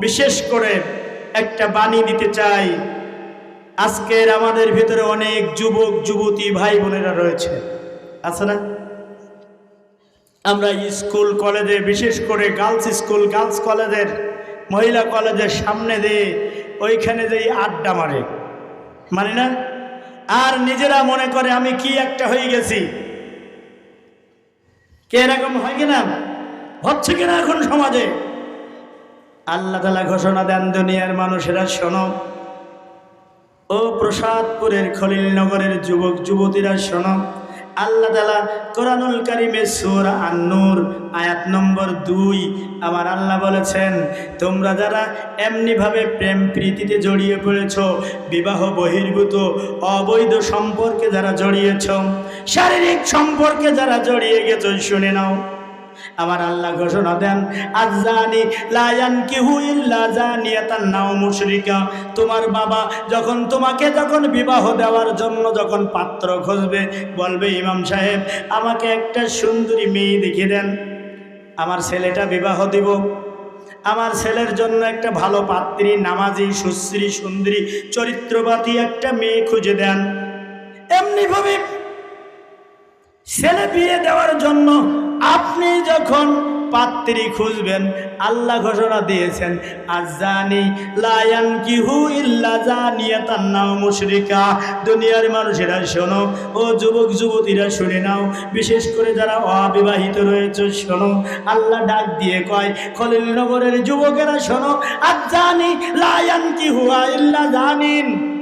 বিশেষ করে একটা বাণী দিতে চাই। আজকের আমাদের ভিতরে অনেক যুবক, যুবতী ভাই বোনেরা রয়েছে। আছে না? আমরা স্কুল, কলেজে, বিশেষ করে গার্লস স্কুল, গার্লস কলেজের, মহিলা কলেজের সামনে দিয়ে ওইখানে যেই আড্ডা মারে। মানে না? আর নিজেরা মনে করে আমি কি একটা হয়ে গেছি। কে এরকম হয় কিনা হচ্ছে কিনা এখন সমাজে? আল্লাহ তালা ঘোষণা দেন, দুনিয়ার মানুষেরা শোনো। ও প্রসাদপুরের খলিলনগরের যুবক, যুবতীরা শোনো। আল্লাহ তালা কোরআনুল কারিমে সুর আন্নুর, আয়াত নম্বর দুই, আমার আল্লাহ বলেছেন, তোমরা যারা এমনিভাবে প্রেম প্রীতিতে জড়িয়ে পড়েছ, বিবাহ বহির্ভূত, অবৈধ সম্পর্কে যারা জড়িয়েছ, শারীরিক সম্পর্কে যারা জড়িয়ে গেছ, শুনে নাও। আমার আল্লাহ ঘোষণা দেন আজানি লায়ান কিহু ইল্লা জানিয়াতান নাও মুশরিকা। তোমার বাবা যখন তোমাকে যখন বিবাহ দেওয়ার জন্য যখন পাত্র খুঁজবে, বলবে, ইমাম সাহেব, আমাকে একটা সুন্দরী মেয়ে দেখিয়ে দেন। আমার ছেলেটা বিবাহ দিব। আমার ছেলের জন্য একটা ভালো পাত্রী, নামাজি, সুশ্রী, সুন্দরী, চরিত্রবাদী একটা মেয়ে খুঁজে দেন। এমনিভাবে ছেলে বিয়ে দেওয়ার জন্য আপনি যখন পাত্রী খুঁজবেন, আল্লাহ ঘোষণা দিয়েছেন আর জানি লায়ান কিহু ইল্লা জানিয়া তার নাম মুশরিকা। দুনিয়ার মানুষেরা, শোনো, ও যুবক, যুবতীরা, শুনে নাও। বিশেষ করে যারা অবিবাহিত রয়েছে, শোনো। আল্লাহ ডাক দিয়ে কয় খলিলনগরের যুবকেরা, শোনো আর জানি লায়ান কিহুয়া ইল্লা জানিন।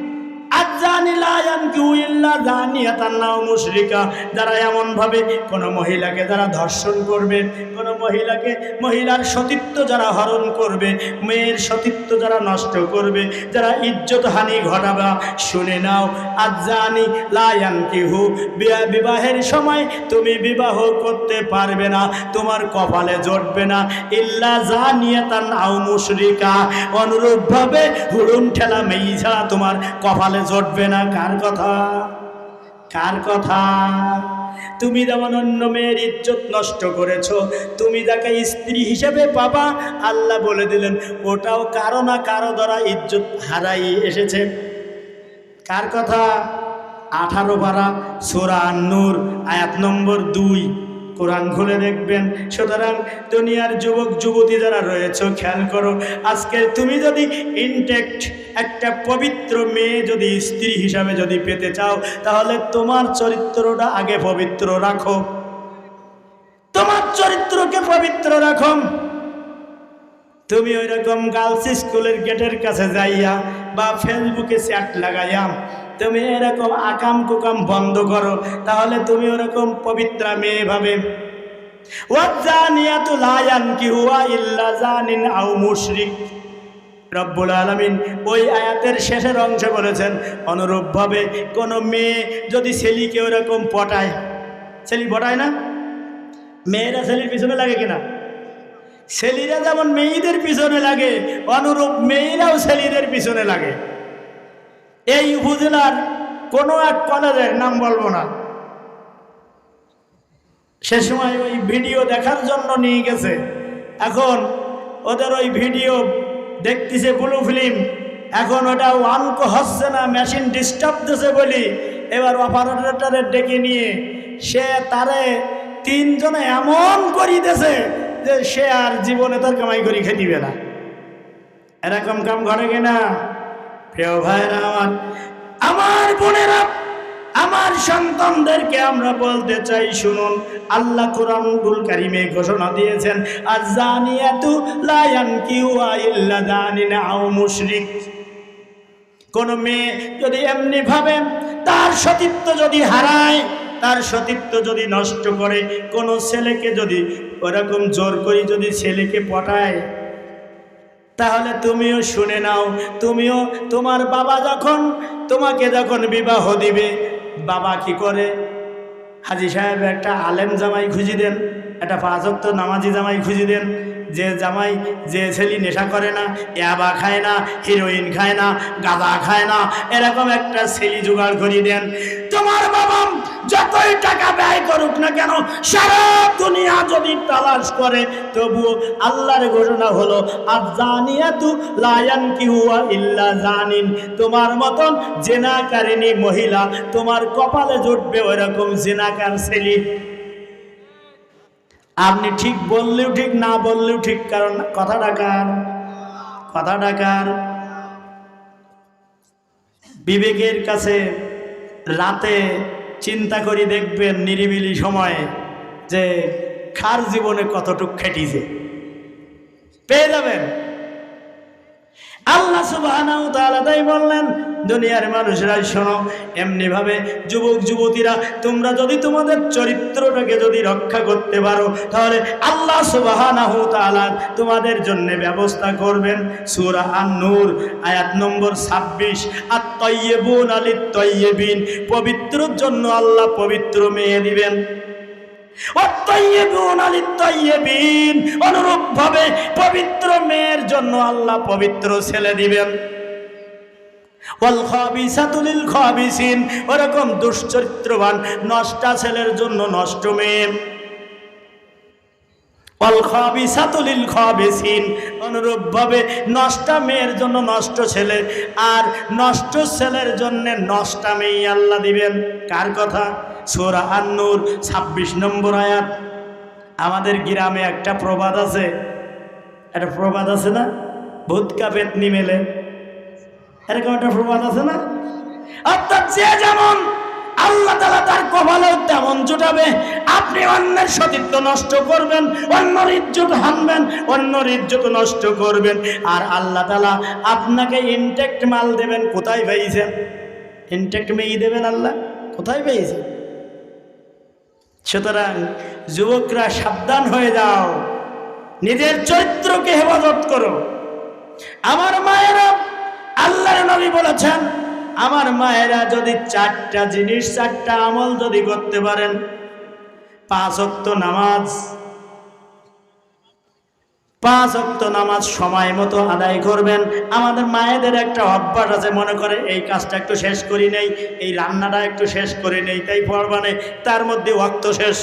যারা এমন ভাবে কোনো মহিলাকে যারা ধর্ষণ করবে, কোনো মহিলাকে, মহিলার সতীত্ব যারা হরণ করবে, মেয়ের সতীত্ব যারা নষ্ট করবে, যারা ইজ্জত হানি ঘটাবা, শুনে নাও, আজানি লায়ান কিহু বিবাহের সময় তুমি বিবাহ করতে পারবে না, তোমার কপালে জটবে না। ইল্লা জানিয়া তার নাও মুশরিকা। অনুরূপভাবে হুড়ুন ঠেলা মেয়ে ছাড়া তোমার কপালে জটবে না কার কথা? কার কথা? তুমি যেমন অন্য মেয়ের ইজ্জত নষ্ট করেছ, তুমি যাকে স্ত্রী হিসেবে পাবা, আল্লাহ বলে দিলেন, ওটাও কারও না কারও দ্বারা ইজ্জত হারাই এসেছে। কার কথা? আঠারো বারা সোরা নূর আয়াত নম্বর দুই। কোরআন খুলে দেখবেন। সুতরাং দুনিয়ার যুবক, যুবতী যারা রয়েছে, খেয়াল করো, আজকে তুমি যদি ইনটেক্ট একটা পবিত্র মেয়ে যদি স্ত্রী হিসাবে যদি পেতে চাও, তাহলে তোমার চরিত্রটা আগে পবিত্র রাখো। তোমার চরিত্রকে পবিত্র রাখো। তুমি ওই রকম গার্লস স্কুলের গেটের কাছে যাইয়া বা ফেসবুকে চ্যাট লাগাইয়া তুমি এরকম আকাম কুকাম বন্ধ করো, তাহলে তুমি ওরকম পবিত্রা মেয়ে ভাবে। ওয়াজানিয়াতু লা ইয়ানকিহুয়া রব্বুল আলমিন ওই আয়াতের শেষের অংশে বলেছেন, অনুরূপভাবে কোনো মেয়ে যদি ছেলিকে ওরকম পটায়, ছেলি পটায় না? মেয়েরা ছেলির পিছনে লাগে কিনা? ছেলিরা যেমন মেয়েদের পিছনে লাগে, অনুরূপ মেয়েরাও ছেলিদের পিছনে লাগে। এই উপজেলার কোনো এক কলেজের নাম বলব না। সে সময় ওই ভিডিও দেখার জন্য নিয়ে গেছে। এখন ওদের ওই ভিডিও দেখতেছে ব্লু ফিল্ম। এখন ওটা ওয়ানক হচ্ছে না, মেশিন ডিস্টার্ব দিছে বলি। এবার অপারেটরের ডেকে নিয়ে সে তারে তিনজনে এমন করিতেছে যে সে আর জীবনে তার কামাই করি খেতিবে না। এরকম কাম ঘরে কিনা? প্রিয় ভাইরা, আমার আমার বোনেরা, আমার সন্তানদেরকে আমরা বলতে চাই, শুনুন, আল্লাহ কোরআনুল কারিমে ঘোষণা দিয়েছেন আর জানিয়াতু লায়ান কিউয়া ইল্লা জানিনা আও মুশরিক। কোন মেয়ে যদি এমনি ভাবে তার সতীত্ব যদি হারায়, তার সতীত্ব যদি নষ্ট করে, কোনো ছেলেকে যদি ওরকম জোর করি যদি ছেলেকে পটায় তাহলে তুমিও শুনে নাও, তুমিও, তোমার বাবা যখন তোমাকে যখন বিবাহ দিবে, বাবা কি করে? হাজি সাহেব একটা আলেম জামাই খুঁজি দেন, একটা পাঁচক্ত নামাজি জামাই খুঁজি দেন যে জামাই, যে ছেলে নেশা করে না ইয়াবা খায় না হিরোইন খায় না, গাঁদা খায় না, এরকম একটা ছেলে জোগাড় করিয়ে দেন। তোমার বাবা যতই টাকা ব্যয় করুক না কেন, সারা দুনিয়া যদি তালাশ করে, তবুও আল্লাহর ঘোষণা হলো আর জানিয়া তু লায়ান কি হুয়া ইল্লা জানিন। তোমার মতন জেনাকারিনী মহিলা, তোমার কপালে জুটবে ওইরকম জেনাকার ছেলে। আপনি ঠিক বললেও ঠিক, না বললেও ঠিক, কারণ কথা ডাকার কথা ডাকার। বিবেকের কাছে রাতে চিন্তা করি দেখবেন নিরিবিলি সময়ে যে খার জীবনে কতটুক খেটিছে। পেয়ে যাবেন। আল্লাহ সুবহানাহু তাআলা তাই বললেন, দুনিয়ার মানুষরা, শোনো এমনি ভাবে যুবক, যুবতীরা, তোমরা যদি তোমাদের চরিত্রটাকে যদি রক্ষা করতে পারো, তাহলে আল্লাহ সুবহানাহু তাআলা তোমাদের জন্য ব্যবস্থা করবেন। সূরা আন-নূর, আয়াত নম্বর 26 আত-তাইয়্যিবুন আলিত-তাইয়্যিবিন পবিত্রর জন্য আল্লাহ পবিত্র মেয়ে দিবেন। অনুরূপ ভাবে পবিত্র মেয়ের জন্য আল্লাহ পবিত্র ছেলে দিবেন। ওরকম দুশ্চরিত্রবান, নষ্টা ছেলের জন্য নষ্ট মেয়ে। অনুরূপ ভাবে নষ্টা মেয়ের জন্য নষ্ট ছেলে আর নষ্ট ছেলের জন্য নষ্টা মেয়ে আল্লাহ দিবেন। কার কথা? সোরা আন্নুর, ছাব্বিশ নম্বর আয়াত। আমাদের গ্রামে একটা প্রবাদ আছে। একটা প্রবাদ আছে না? ভূত কাপেত মেলে। এরকম একটা প্রবাদ আছে না? অর্থাৎ যে যেমন আল্লাহ তালা তার কপালেও তেমন জুটাবে। আপনি অন্যের সতীত্ব নষ্ট করবেন, অন্যর ইজ্জত হানবেন, অন্যর ইজ্জত নষ্ট করবেন। আর আল্লাহ তালা আপনাকে ইনটেক্ট মাল দেবেন, কোথায় পেয়েছেন ইনটেক্ট মেয়ে দেবেন আল্লাহ, কোথায় পেয়েছেন সুতরাং যুবকরা সাবধান হয়ে যাও, নিজের চরিত্রকে হেফাজত করো। আমার মায়েরা আল্লাহর নবী বলেছেন আমার মায়েরা যদি চারটা জিনিস, চারটা আমল যদি করতে পারেন, পাঁচ অক্ত নামাজ, পাঁচ অক্ত নামাজ সময় মতো আদায় করবেন। আমাদের মায়েদের একটা অভ্যাস আছে, মনে করে এই কাজটা একটু শেষ করি নেই, এই রান্নাটা একটু শেষ করে নেই, তাই পড়বা নেই, তার মধ্যে অক্ত শেষ।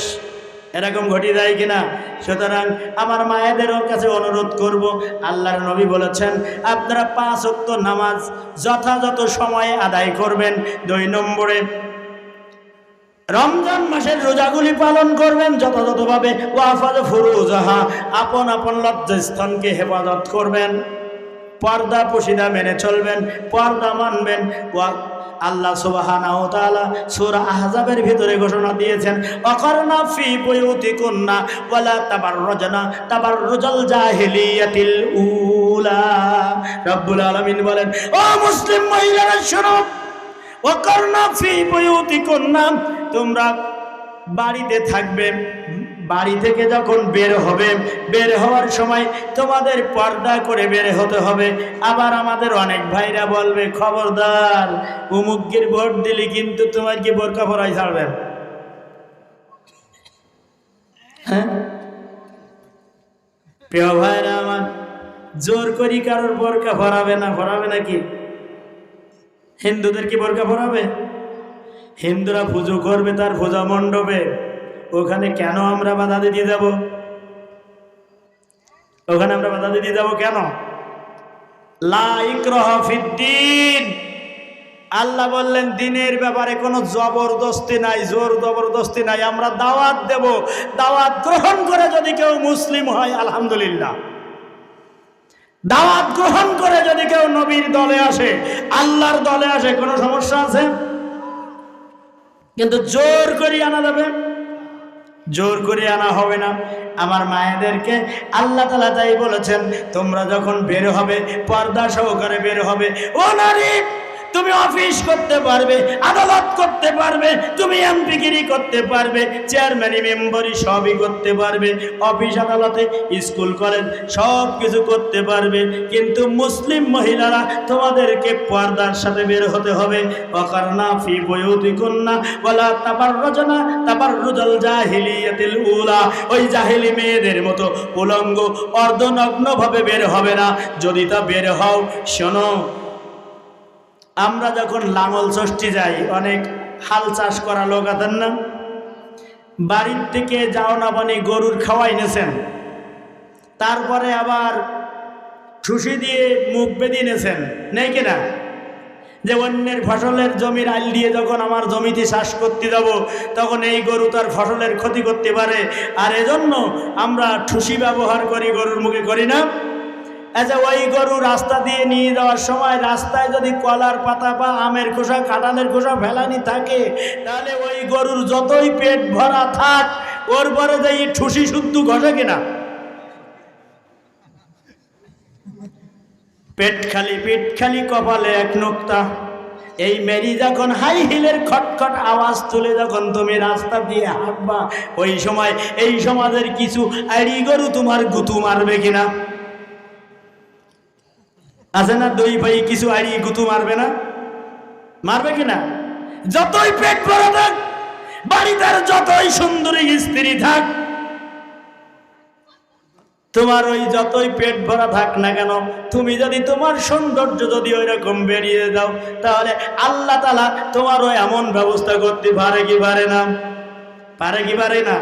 এরকম ঘটি যায় কিনা? সুতরাং আমার মায়েদেরও কাছে অনুরোধ করব, আল্লাহর নবী বলেছেন, আপনারা পাঁচ অক্ত নামাজ যথাযথ সময়ে আদায় করবেন। দুই নম্বরে, রমজান মাসের রোজাগুলি পালন করবেন যথাযথভাবে। ওয়াফাজ ফুরুজাহা, আপন আপন লজ্জাস্থানকে হেফাজত করবেন। পর্দা পুশিদা মেনে চলবেন, পর্দা মানবেন। ওয়া আল্লাহ সুবহানাহু তাআলা সূরা আহজাবের ভিতরে ঘোষণা দিয়েছেন অকরনা ফি বুয়ুতিকুন্না ওয়ালা তাবাররুজনা তাবাররুজাল জাহিলিয়াতিল উলা। রব্বুল আলামিন বলেন, ও মুসলিম মহিলারা, শোনো, অকর্ণা ফি বুয়ুতিকুন্না, তোমরা বাড়িতে থাকবে বাড়ি থেকে যখন বের হবে, বের হওয়ার সময় তোমাদের পর্দা করে বের হতে হবে। আবার আমাদের অনেক ভাইরা বলবে, খবরদার উমুকের ভোট দিলি কিন্তু তোমার কি বোরকা পরাই ছাড়বে? হ্যাঁ? ভাইরা আমার, জোর করি কারোর বোরকা ভরাবে না, ভরাবে নাকি? হিন্দুদের কি বোরকা ভরাবে? হিন্দুরা পুজো করবে, তার পূজা মণ্ডপে। ওখানে কেন আমরা বাধা দিতে যাব? ওখানে আমরা বাধা দিতে যাব কেন? আল্লাহ বললেন, দিনের ব্যাপারে কোনো জবরদস্তি নাই, জোর জবরদস্তি নাই, আমরা দাওয়াত দেব। দাওয়াত গ্রহণ করে যদি কেউ মুসলিম হয়, আলহামদুলিল্লাহ। দাওয়াত গ্রহণ করে যদি কেউ নবীর দলে আসে, আল্লাহর দলে আসে, কোনো সমস্যা আছে? কিন্তু জোর করে আনা যাবে? জোর করে আনা হবে না। আমার মায়েদেরকে আল্লাহ তালা তাই বলেছেন, তোমরা যখন বের হবে, পর্দা সহকারে বের হবে। ও নারী! তুমি অফিস করতে পারবে, আদালত করতে পারবে, তুমি এমপিগিরি করতে পারবে চেয়ারম্যানি মেম্বারি সবই করতে পারবে অফিস আদালতে স্কুল কলেজ সব কিছু করতে পারবে। কিন্তু মুসলিম মহিলারা তোমাদেরকে পর্দার সাথে বের হতে হবে। অকারনা ফি বয়ুতি কন্যা বলা তাবার রচনা তাবার রুজল জাহিলিয়াতিল উলা। ওই জাহিলি মেয়েদের মতো উলঙ্গ, অর্ধনগ্নভাবে বের হবে না। যদি তা বের হও, শোনো। আমরা যখন লাঙল ষষ্ঠী যাই, অনেক হাল চাষ করা লোক আছেন না? বাড়ির থেকে যাও না পানি গরুর খাওয়াই নেছেন। তারপরে আবার ঠুসি দিয়ে মুখ বেঁধে নেছেন, নেই কিনা যে অন্যের ফসলের জমির আইল দিয়ে যখন আমার জমিতে চাষ করতে যাব, তখন এই গরু তার ফসলের ক্ষতি করতে পারে। আর এজন্য আমরা ঠুসি ব্যবহার করি, গরুর মুখে করি না। আচ্ছা ওই গরু রাস্তা দিয়ে নিয়ে যাওয়ার সময় রাস্তায় যদি কলার পাতা বা আমের খোসা, কাঁঠালের খোসা, ফেলানি থাকে, তাহলে ওই গরুর যতই পেট ভরা থাক, ওর পরে যে ঠুসি শুদ্ধ ঘষে কিনা। পেট খালি পেট খালি কপালে এক নোক্তা। এই মেরি যখন হাই হিলের খটখট আওয়াজ তুলে, যখন তুমি রাস্তা দিয়ে হাঁটবা, ওই সময়, এই সমাজের কিছু আড়ি গরু তোমার গুতু মারবে কিনা? আছে না দুই ভাই, কিছু আড়ি গুতু মারবে না? মারবে কিনা? যতই পেট ভরা থাক বাড়িতে যতই সুন্দরী স্ত্রী থাক, তোমার ওই যতই পেট ভরা থাক না কেন, তুমি যদি তোমার সৌন্দর্য যদি ওই রকম বেরিয়ে দাও, তাহলে আল্লাহ তালা তোমার ওই এমন ব্যবস্থা করতে পারে কি পারে না? পারে কি পারে না?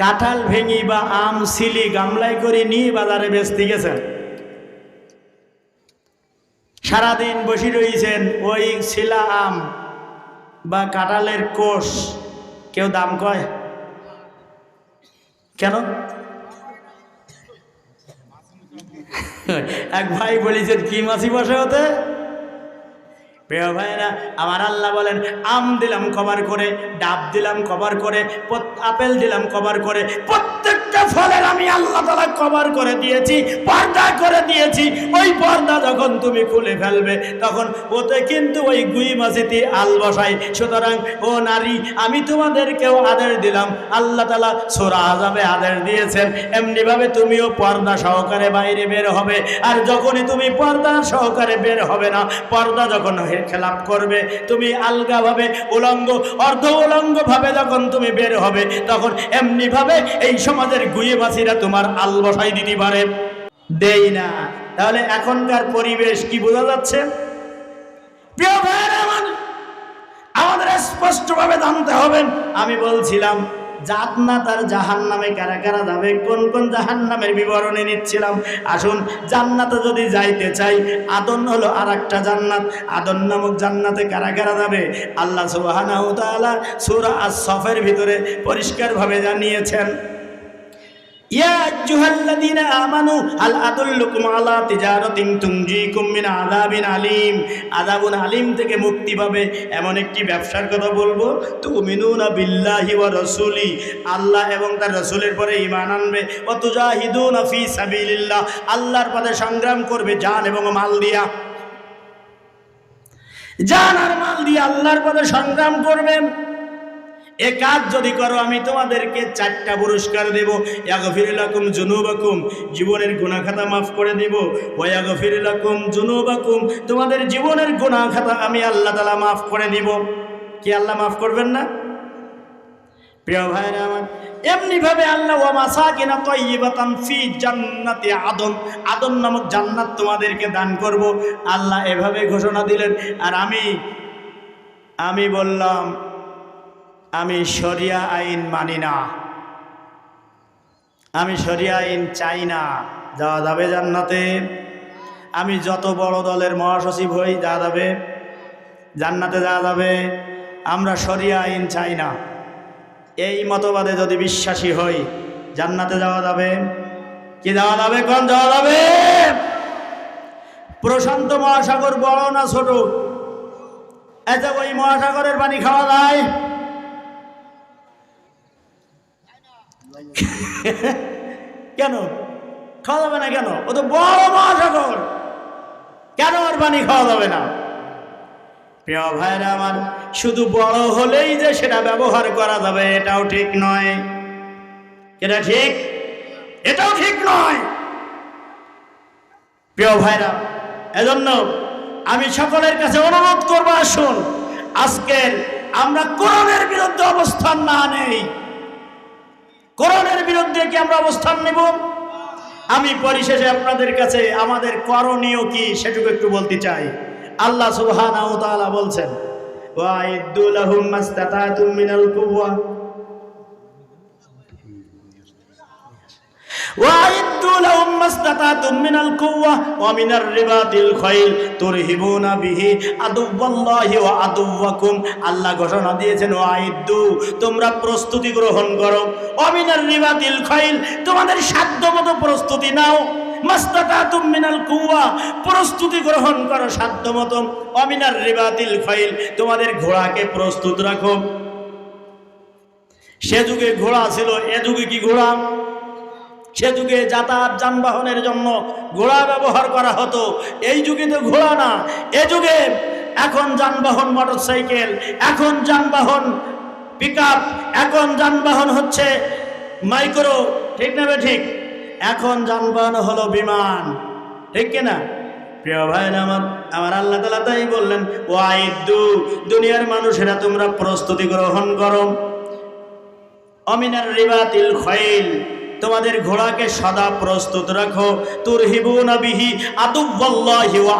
কাঁঠাল ভেঙি বা আম সিলি গামলাই করে নিয়ে বাজারে বেচতে গেছেন। সারাদিন বসে রয়েছেন ওই শিলা আম বা কাঁঠালের কোষ। কেউ দাম কয়? কেন? এক ভাই বলেছেন, কি মাসি বসে হতে প্রিয় ভাইরা আমার আল্লাহ বলেন, আম দিলাম কভার করে, ডাব দিলাম কভার করে আপেল দিলাম কভার করে প্রত্যেকটা ফলের আমি আল্লাহ তালা কভার করে দিয়েছি, পর্দা করে দিয়েছি। ওই পর্দা যখন তুমি খুলে ফেলবে, তখন ওতে কিন্তু ওই গুই মাসিতে আল বসাই সুতরাং, ও নারী, আমি তোমাদেরকেও আদেশ দিলাম। আল্লাহ তালা সোরা আজাবে আদেশ দিয়েছেন। এমনিভাবে তুমিও পর্দা সহকারে বাইরে বের হবে। আর যখনই তুমি পর্দা সহকারে বের হবে না, পর্দা যখন খেলাপ করবে, তুমি আলগাভাবে উলঙ্গ, অর্ধ উলঙ্গ ভাবে যখন তুমি বের হবে, তখন এমনিভাবে এই সমাজের গুয়েবাসীরা তোমার আল বসাই দিতে পারে। দেই না। তাহলে এখনকার পরিবেশ কি বোঝা যাচ্ছে? আমাদের স্পষ্টভাবে জানতে হবে। আমি বলছিলাম জান্নাত আর জাহান নামে কারা কারা যাবে, কোন কোন জাহান নামের বিবরণী নিচ্ছিলাম। আসুন, জান্নাতে যদি যাইতে চাই, আদন হলো আর একটা জান্নাত। আদন নামক জান্নাতে কারা কারা যাবে? আল্লাহ তাআলা সূরা আস-সফের ভিতরে পরিষ্কারভাবে জানিয়েছেন। ইয়া আমানু মিন আলীম। থেকে মুক্তি পাবে এমন একটি ব্যবসার কথা বলব। আল্লাহ এবং তার রাসূলের পরে ঈমান আনবে। আল্লাহর পথে সংগ্রাম করবে জান এবং মাল দিয়া। জান আর মাল দিয়ে আল্লাহর পথে সংগ্রাম করবেন এ কাজ যদি করো, আমি তোমাদেরকে চারটা পুরস্কার দেব। ইয়াগফিরুলাকুম জুনুবাকুম জীবনের গুনাহ খাতা মাফ করে দেব। ওয়াগফিরুলাকুম জুনুবাকুম তোমাদের জীবনের গুনাহ খাতা আমি আল্লাহ তাআলা মাফ করে দিব। কি আল্লাহ মাফ করবেন না? প্রিয় ভাইরা আমার এমনি ভাবে আল্লাহ ওয়া মাসাকিনা তাইয়িবাতান ফি জান্নাতি আদম আদম নামক জান্নাত তোমাদেরকে দান করব। আল্লাহ এভাবে ঘোষণা দিলেন। আর আমি আমি বললাম আমি শরিয়া আইন মানি না। আমি শরিয়া আইন চাই না। যাওয়া যাবে জান্নাতে। আমি যত বড় দলের মহাসচিব হই, যাওয়া যাবে। জান্নাতে যাওয়া যাবে। আমরা শরিয়া আইন চাই না। এই মতবাদে যদি বিশ্বাসী হই, জান্নাতে যাওয়া যাবে। কি যাওয়া যাবে কোন? যাওয়া যাবে। প্রশান্ত মহাসাগর বড় না ছোট? এত ওই মহাসাগরের পানি খাওয়া যায়। কেন? খাওয়া যাবে না কেন? ও তো বড় মহাসাগর। কেন ওর পানি খাওয়া যাবে না? প্রিয় ভাইরা আমার, শুধু বড় হলেই যে সেটা ব্যবহার করা যাবে, এটাও ঠিক নয়। এটা ঠিক? এটাও ঠিক নয়। প্রিয় ভাইরা, এজন্য আমি সকলের কাছে অনুরোধ করব, আসুন। আজকের আমরা কোরআনের বিরুদ্ধে অবস্থান না নেই। কোরআনের বিরুদ্ধে কি আমরা অবস্থান নেব? আমি পরিশেষে আপনাদের কাছে আমাদের করণীয় কি সেটুকু একটু বলতে চাই। আল্লাহ সুবহানাহু ওয়া তাআলা বলছেন ওয়াইদু লাহুম মাস্তাতাতুম মিনাল কুওয়া। وأعدوا لهم ما استطعتم من القوة ومن الرباط الخيل ترهبون به عدو الله وعدوكم আল্লাহ ঘোষণা দিয়েছেন ওয়াইদু তোমরা প্রস্তুতি গ্রহণ করো অমিনার রিবাতিল খৈল তোমাদের সাধ্য মতো প্রস্তুতি নাও মাস্তাতাতুম মিনাল কুওয়া প্রস্তুতি গ্রহণ করো সাধ্য মতো অমিনার রিবাতিল খৈল তোমাদের ঘোড়াকে প্রস্তুত রাখো সে যুগে ঘোড়া ছিল এ যুগে কি ঘোড়া সে যুগে যাতায়াত যানবাহনের জন্য ঘোড়া ব্যবহার করা হতো। এই যুগে তো ঘোড়া না। এ যুগে এখন যানবাহন, মোটরসাইকেল, এখন যানবাহন পিক এখন যানবাহন হচ্ছে মাইক্রো, ঠিক না ঠিক এখন যানবাহন হলো বিমান। ঠিক কিনা প্রিয় ভাই আমার আমার আল্লাহ তালা তাই বললেন ও আইদু দুনিয়ার মানুষেরা তোমরা প্রস্তুতি গ্রহণ করো। অমিনার রিবাতিল খৈল। তোমাদের ঘোড়াকে সদা প্রস্তুত রাখো। তোর হিবুনা বিহি আদুল্লাহি ওয়া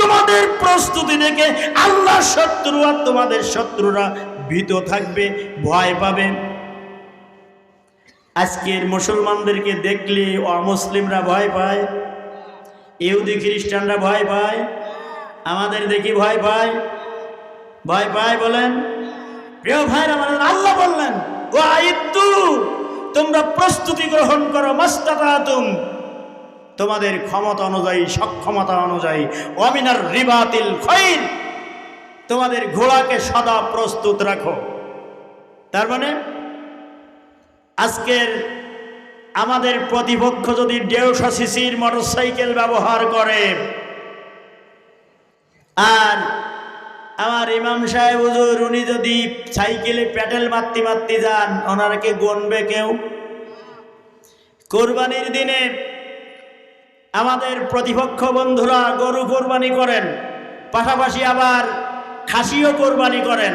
তোমাদের প্রস্তুতি দেখে আল্লাহ শত্রু আর তোমাদের শত্রুরা ভীত থাকবে, ভয় পাবে। আজকের মুসলমানদেরকে দেখলে অমুসলিমরা ভয় পায়, ইহুদি খ্রিস্টানরা ভয় পায়, আমাদের দেখি ভয় পায়। ভয় পায় বলেন? প্রিয় ভাইরা বলেন, আল্লাহ বললেন ও আইত্তু তোমরা প্রস্তুতি গ্রহণ করো মাস্তাতাতুম তোমাদের ক্ষমতা অনুযায়ী, সক্ষমতা অনুযায়ী অমিনার রিবাতিল খৈর। তোমাদের ঘোড়াকে সদা প্রস্তুত রাখো। তার মানে আজকের আমাদের প্রতিপক্ষ যদি দেড়শো সিসির মোটরসাইকেল ব্যবহার করে, আর আমার ইমাম সাহেব হুজুর, উনি যদি সাইকেলে প্যাডেল মারতে মারতে যান, ওনারকে গণবে কেউ? কোরবানির দিনে আমাদের প্রতিপক্ষ বন্ধুরা গরু কোরবানি করেন, পাশাপাশি আবার খাসিও কোরবানি করেন।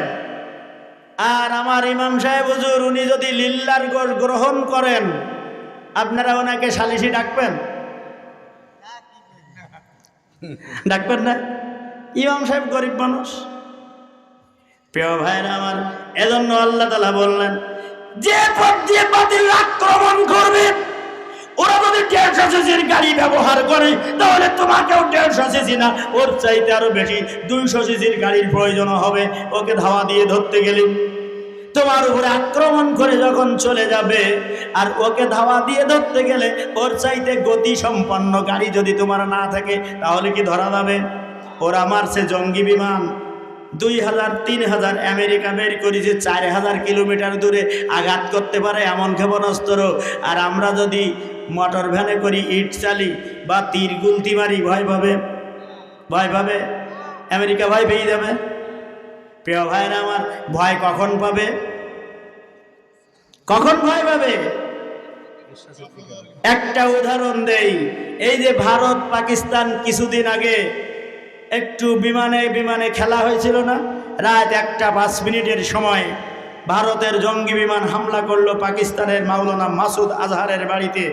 আর আমার ইমাম সাহেব হুজুর, উনি যদি লিল্লার গ্রহণ করেন, আপনারা ওনাকে সালিশি ডাকবেন? ডাকবেন না? ইমাম সাহেব গরিব মানুষ। প্রিয় ভাইরা আমার, এজন্য আল্লাহ তালা বললেন, যে পথ দিয়ে বাতিল আক্রমণ করবে, ওরা যদি দেড়শো সিসির গাড়ি ব্যবহার করে, তাহলে তোমাকেও দেড়শো সিসি না, ওর চাইতে বেশি গাড়ির হবে। ওকে ধাওয়া দিয়ে ধরতে গেলে তোমার উপরে আক্রমণ করে যখন চলে যাবে, আর ওকে ধাওয়া দিয়ে ধরতে গেলে ওর চাইতে গতি সম্পন্ন গাড়ি যদি তোমার না থাকে, তাহলে কি ধরা যাবে? ওরা মারছে জঙ্গি বিমান। দুই হাজার, তিন হাজার আমেরিকা বের করেছে চার হাজার কিলোমিটার দূরে আঘাত করতে পারে এমন ক্ষেপণাস্ত্র। আর আমরা যদি মোটর ভ্যানে করি, ইট চালি বা তীর গুলতি মারি, ভয় পাবে? ভয় পাবে? আমেরিকা ভয় পেয়ে যাবে? প্রিয় ভাইরা আমার, ভয় কখন পাবে? কখন ভয় পাবে? একটা উদাহরণ দেই। এই যে ভারত পাকিস্তান কিছুদিন আগে একটু বিমানে বিমানে খেলা হয়েছিল না? রাত একটা পাঁচ মিনিটের সময় ভারতের জঙ্গি বিমান হামলা করল পাকিস্তানের মাওলানা মাসুদ আজহারের বাড়িতে।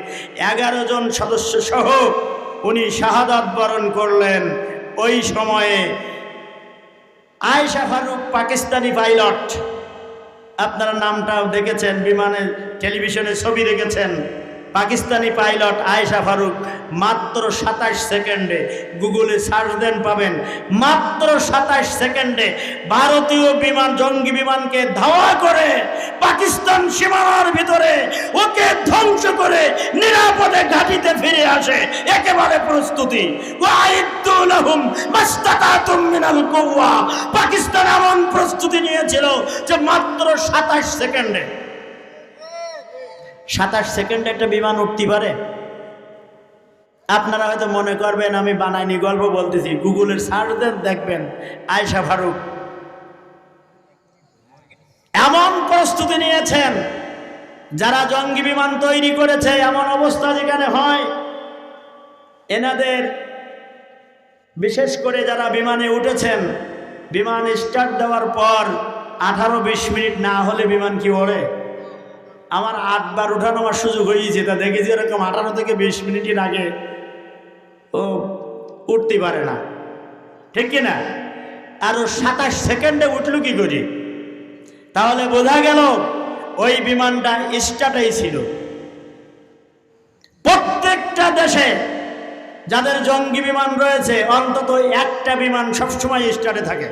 এগারো জন সদস্য সহ উনি শাহাদাত বরণ করলেন। ওই সময়ে আয়েশা ফারুক পাকিস্তানি পাইলট। আপনারা নামটাও দেখেছেন, বিমানে, টেলিভিশনে ছবি দেখেছেন। পাকিস্তানি পাইলট আয়েশা ফারুক, মাত্র সাতাশ সেকেন্ডে গুগলে সার্চ দেন পাবেন, মাত্র সাতাশ সেকেন্ডে ভারতীয় বিমান, জঙ্গি বিমানকে ধাওয়া করে পাকিস্তান সীমানার ভিতরে ওকে ধ্বংস করে নিরাপদে ঘাটিতে ফিরে আসে। একেবারে প্রস্তুতি। পাকিস্তান এমন প্রস্তুতি নিয়েছিল যে মাত্র সাতাশ সেকেন্ডে সাতাশ সেকেন্ডে একটা বিমান উঠতে পারে? আপনারা হয়তো মনে করবেন, আমি বানাইনি গল্প বলতেছি। গুগলের সার্চ দেন, দেখবেন আয়সা ফারুক। এমন প্রস্তুতি নিয়েছেন, যারা জঙ্গি বিমান তৈরি করেছে, এমন অবস্থা যেখানে হয়। এনাদের, বিশেষ করে যারা বিমানে উঠেছেন, বিমান স্টার্ট দেওয়ার পর আঠারো বিশ মিনিট না হলে বিমান কি ওড়ে? আমার আটবার উঠানো আমার সুযোগ হয়েছে তা দেখেছি এরকম আঠারো থেকে বিশ মিনিটের আগে ও উঠতে পারে না। ঠিক কি না? আর ও সাতাশ সেকেন্ডে উঠল কি করি? তাহলে বোঝা গেল ওই বিমানটা স্টার্টেই ছিল। প্রত্যেকটা দেশে যাদের জঙ্গি বিমান রয়েছে, অন্তত একটা বিমান সবসময় স্টার্টে থাকে।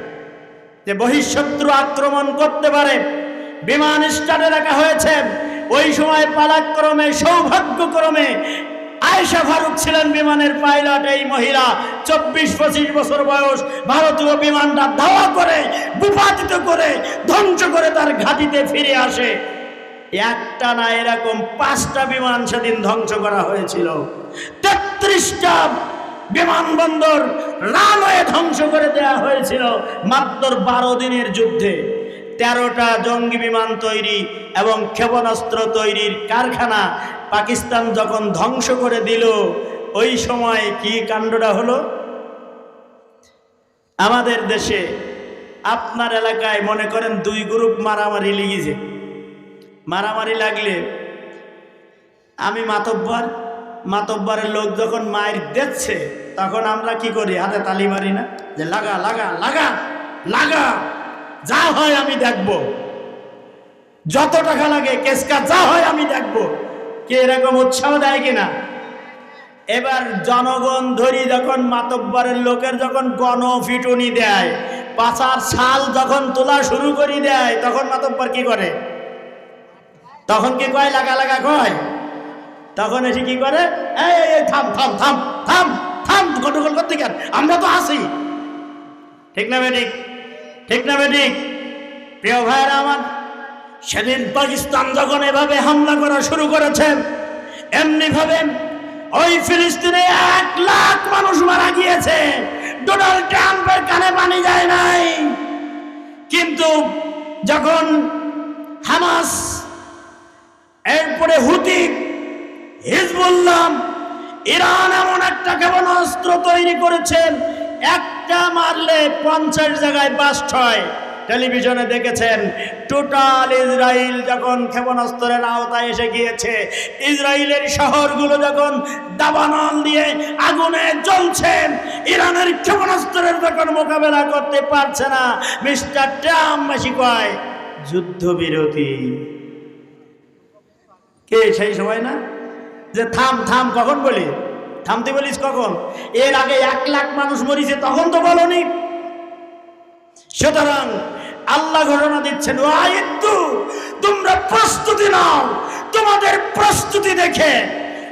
যে বহিঃশত্রু আক্রমণ করতে পারে, বিমান স্টার্টে রাখা হয়েছে। ওই সময় পালাক্রমে, সৌভাগ্যক্রমে আয়েশা ফারুক ছিলেন বিমানের পাইলট। এই মহিলা চব্বিশ পঁচিশ বছর বয়স, ভারতীয় বিমানটা ধাওয়া করে বিপাতিত করে, ধ্বংস করে তার ঘাটিতে ফিরে আসে। একটা না এরকম পাঁচটা বিমান সেদিন ধ্বংস করা হয়েছিল। তেত্রিশটা বিমানবন্দর রানওয়ে ধ্বংস করে দেয়া হয়েছিল মাত্র বারো দিনের যুদ্ধে। তেরোটা জঙ্গি বিমান তৈরি এবং ক্ষেপণাস্ত্র তৈরির কারখানা পাকিস্তান যখন ধ্বংস করে দিল, ওই সময় কি কাণ্ডটা হলো? আমাদের দেশে আপনার এলাকায় মনে করেন দুই গ্রুপ মারামারি লেগেছে। মারামারি লাগলে আমি মাতব্বর, মাতব্বরের লোক যখন মায়ের দেখছে, তখন আমরা কি করি? হাতে তালি মারি না? যে লাগা লাগা লাগা লাগা! যা হয় আমি দেখব। যত টাকা লাগে, কেসকা যা হয় আমি দেখব। কে এরকম উৎসাহ দেয় কিনা? এবার জনগণ ধরি যখন, মাতব্বরের লোকের যখন গণ ফিটুনি দেয়, পাচার ছাল যখন তোলা শুরু করে দেয়, তখন মাতব্বর কি করে? তখন কি কয়, লাগা লাগা কয়? তখন এসে কি করে? থাম থাম থাম থাম থাম গন্ডগোল করতে কেন আমরা তো আসি ঠিক না বেঠিক? ঠিক না বেঠিক প্রিয় ভাইয়েরা আমার, সেদিন পাকিস্তান যখন এভাবে হামলা করা শুরু করেছে এমনি ভাবে ওই ফিলিস্তিনে এক লাখ মানুষ মারা গিয়েছে। ডোনাল্ড ট্রাম্পের কানে পানি যায় নাই। কিন্তু যখন হামাস, এরপরে হুতি, হিজবুল্লাহ, ইরান এমন একটা ক্ষেপণাস্ত্র তৈরি করেছেন একটা মারলে পঞ্চাশ জায়গায় বাস্ট হয়। টেলিভিশনে দেখেছেন, টোটাল ইসরায়েল যখন ক্ষেপণাস্ত্রের আওতায় এসে গিয়েছে ইসরায়েলের শহরগুলো যখন দাবানল দিয়ে আগুনে জ্বলছেন ইরানের ক্ষেপণাস্ত্রের যখন মোকাবেলা করতে পারছে না, মিস্টার ট্রাম্প বেশি কয়, যুদ্ধবিরতি। কে সেই সময় না? যে থাম থাম, কখন বলি? থামতে বলিস কখন? এর আগে এক লাখ মানুষ মরিছে, তখন তো বলনি। সুতরাং আল্লাহ ঘটনা দিচ্ছেন তোমরা প্রস্তুতি নাও, তোমাদের প্রস্তুতি দেখে।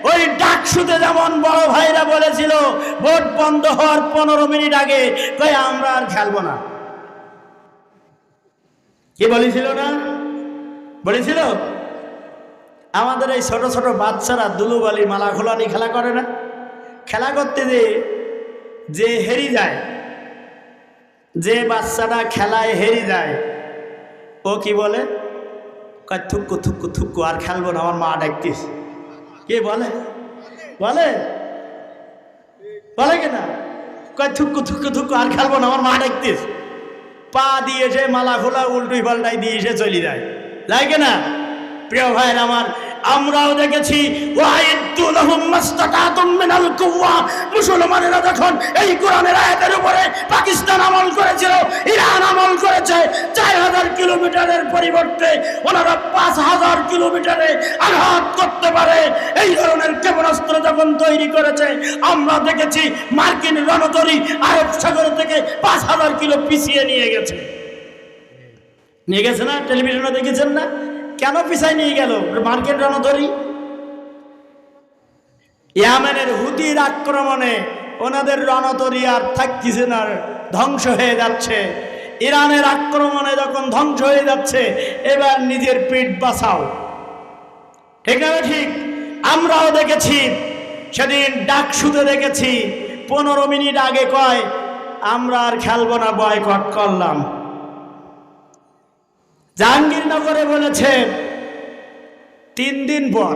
ওই ডাকসুতে যেমন বড় ভাইরা বলেছিল, ভোট বন্ধ হওয়ার পনেরো মিনিট আগে কই আমরা আর খেলব না। কি বলেছিল না বলেছিল, আমাদের এই ছোট ছোট বাচ্চারা দুলুবালি মালা খোলানি খেলা করে না? খেলা করতে যে যে হেরি যায়, যে বাচ্চাটা খেলায় হেরি যায়, ও কি বলে? কয়, থুক্কু থুক্কু থুক্কু, আর খেলব না, আমার মা ডাকতিস। কে বলে? বলে? বলে কিনা? কয়, থুক্কু থুক্কু থুক্কু, আর খেলব না, আমার মা ডাকতিস। পা দিয়ে সে মালা খোলা উল্টুই পাল্টাই দিয়ে সে চলে যায়। যায় কিনা প্রিয় ভাইয়ের, আমার আমরাও দেখেছি মুসলমানেরা যখন এই কোরআনের আয়াতের উপরে পাকিস্তান আমল করেছিল, ইরান আমল করেছে, চার হাজার কিলোমিটারের পরিবর্তে ওনারা পাঁচ হাজার কিলোমিটারে আঘাত করতে পারে। এই ধরনের ক্ষেপণাস্ত্র যখন তৈরি করেছে, আমরা দেখেছি মার্কিন রণতরী আরব সাগর থেকে পাঁচ হাজার কিলো পিছিয়ে নিয়ে গেছে। নিয়ে গেছে না? টেলিভিশনে দেখেছেন না? কেন পিছায় নিয়ে গেল? মার্কেট রণধরি ইয়ামেনের হুতির আক্রমণে ওনাদের রণতরি আর থাকতেছে না, ধ্বংস হয়ে যাচ্ছে। ইরানের আক্রমণে যখন ধ্বংস হয়ে যাচ্ছে, এবার নিজের পিঠ বাঁচাও। ঠিক আছে ঠিক? আমরাও দেখেছি, সেদিন ডাক শুতে দেখেছি, পনেরো মিনিট আগে কয়, আমরা আর খেলব না বয়কট করলাম। জাহাঙ্গীরনগরে বলেছে, তিন দিন পর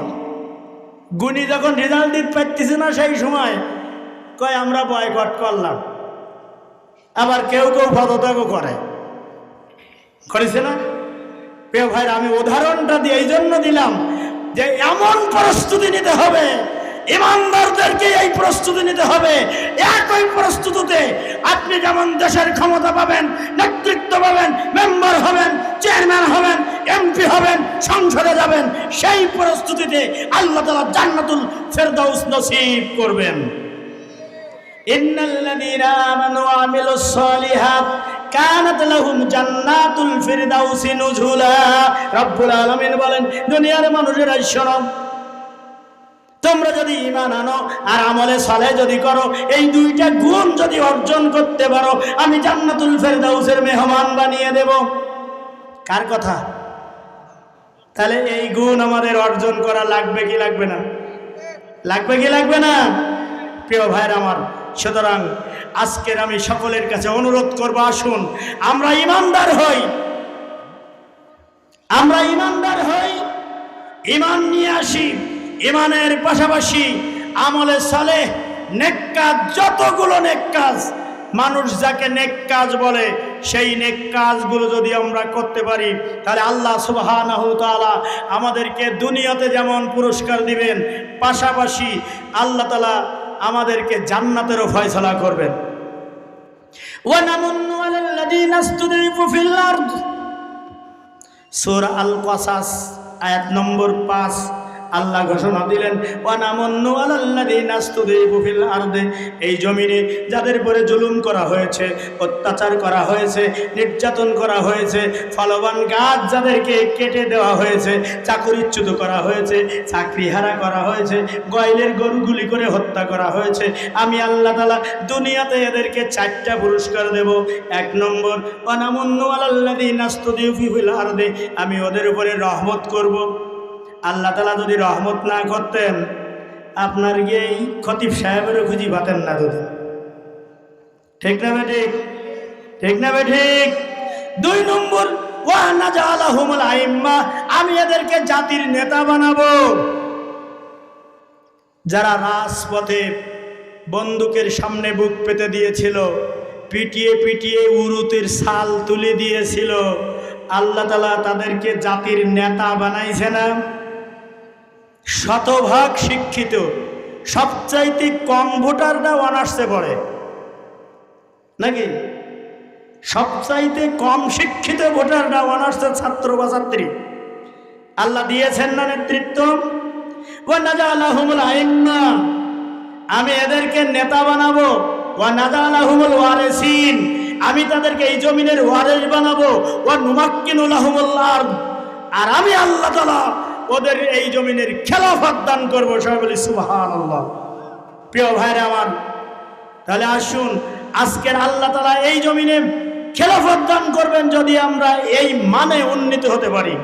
গুণী যখন রেজাল্ট দিতে পারতেছে না সেই সময়, কয়, আমরা বয়কট করলাম। আবার কেউ কেউ পদত্যাগও করে। করেছে না? প্রিয় ভাইরা, আমি উদাহরণটা দিয়ে এই জন্য দিলাম যে, এমন প্রস্তুতি নিতে হবে ইমানদারদেরকে এই প্রস্তুতি নিতে হবে। একই প্রস্তুতিতে আপনি যেমন দেশের ক্ষমতা পাবেন, নেতৃত্ব পাবেন, মেম্বার হবেন, চেয়ারম্যান হবেন, এমপি হবেন, সংসদে যাবেন, সেই প্রস্তুতিতে আল্লাহ তালা জান্নাতুল ফেরদাউস নসিব করবেন। ইন্নাল্লাযীনা আমানু ওয়া আমিলুস সালিহাত জান্নাতুল ফিরদাউসি নুজুলা। রব্বুল আলামিন বলেন, দুনিয়ার মানুষেরা শোনো তোমরা যদি ইমান আনো আর আমলে সালে যদি করো, এই দুইটা গুণ যদি অর্জন করতে পারো, আমি জান্নাতুল ফেরদাউসের মেহমান বানিয়ে দেব। কার কথা? তাহলে এই গুণ আমাদের অর্জন করা লাগবে কি লাগবে না? লাগবে কি লাগবে না? প্রিয় ভাইয়ের আমার, সুতরাং আজকের আমি সকলের কাছে অনুরোধ করব, আসুন, আমরা ইমানদার হই। আমরা ইমানদার হই। ইমান নিয়ে আসি। ইমানের পাশাপাশি আমলে সালে নেক কাজ যতগুলো নেক কাজ মানুষ যাকে নেক কাজ বলে সেই নেক কাজগুলো যদি আমরা করতে পারি তাহলে আল্লাহ তাআলা আমাদেরকে দুনিয়াতে যেমন পুরস্কার দিবেন পাশাপাশি আল্লাহ তাআলা আমাদেরকে জান্নাতেরও ফয়সালা করবেন। সূরা আল কসাস আয়াত নম্বর পাঁচ। আল্লাহ ঘোষণা দিলেন ফিল এই জমিনে যাদের উপরে জুলুম করা হয়েছে, অত্যাচার করা হয়েছে, নির্যাতন করা হয়েছে, ফলবান গাছ যাদেরকে কেটে দেওয়া হয়েছে, চাকরিচ্যুত করা হয়েছে চাকরি হারা করা হয়েছে, গয়লের গরুগুলি করে হত্যা করা হয়েছে, আমি আল্লাহ তালা দুনিয়াতে এদেরকে চারটা পুরস্কার দেব এক নম্বর অনামন্য আল্লাহ নাস্তুদিফিল আরদে আমি ওদের উপরে রহমত করব। আল্লাহ তালা যদি রহমত না করতেন, আপনার এই খতিব সাহেবেরও খুঁজি পাতেন না দুদিন। ঠিক না বে ঠিক? ঠিক না বে ঠিক? দুই নম্বর আমি এদেরকে জাতির নেতা বানাবো। যারা রাজপথে বন্দুকের সামনে বুক পেতে দিয়েছিল, পিটিয়ে পিটিয়ে উরুতের সাল তুলে দিয়েছিল, আল্লাহ তালা তাদেরকে জাতির নেতা বানাইছে না? শতভাগ শিক্ষিত। সবচাইতে কম ভোটাররা অনার্সে পড়ে। নাকি? সবচাইতে কম শিক্ষিত ভোটাররা অনার্সের ছাত্র বা ছাত্রী। আল্লাহ দিয়েছেন না নেতৃত্ব? ও নাজা আল্লাহমুল আইম্মা। আমি এদেরকে নেতা বানাবো। ও নাজা আল্লাহমুল ওয়ারেসিন। আমি তাদেরকে এই জমিনের ওয়ারেস বানাবো। ও নুমাক্কিনুল আহমুল্লাহ আর আমি আল্লাহ তালা ওদের এই জমিনের খেলাফত দান করব সবাই বলি সুবাহান আল্লাহ প্রিয় ভাইরা আমার, তাহলে আসুন, আজকের আল্লাহ তালা এই জমিনে খেলাফত দান করবেন যদি আমরা এই মানে উন্নীত হতে পারি।